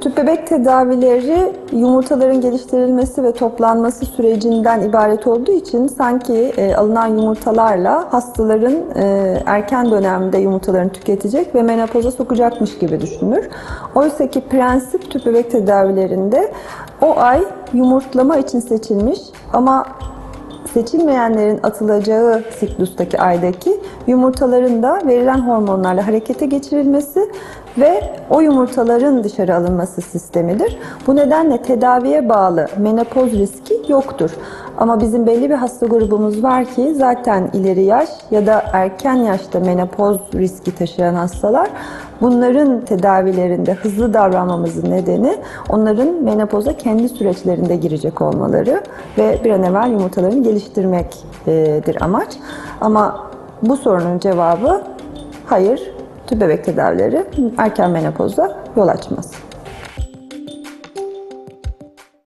Tüp bebek tedavileri yumurtaların geliştirilmesi ve toplanması sürecinden ibaret olduğu için sanki e, alınan yumurtalarla hastaların e, erken dönemde yumurtalarını tüketecek ve menopoza sokacakmış gibi düşünülür. Oysa ki prensip tüp bebek tedavilerinde o ay yumurtlama için seçilmiş ama seçilmeyenlerin atılacağı siklustaki aydaki yumurtaların da verilen hormonlarla harekete geçirilmesi ve o yumurtaların dışarı alınması sistemidir. Bu nedenle tedaviye bağlı menopoz riski yoktur. Ama bizim belli bir hasta grubumuz var ki zaten ileri yaş ya da erken yaşta menopoz riski taşıyan hastalar Bunların tedavilerinde hızlı davranmamızın nedeni onların menopoza kendi süreçlerinde girecek olmaları ve bir an evvel yumurtalarını geliştirmektir amaç. Ama bu sorunun cevabı hayır, tüp bebek tedavileri erken menopoza yol açmaz.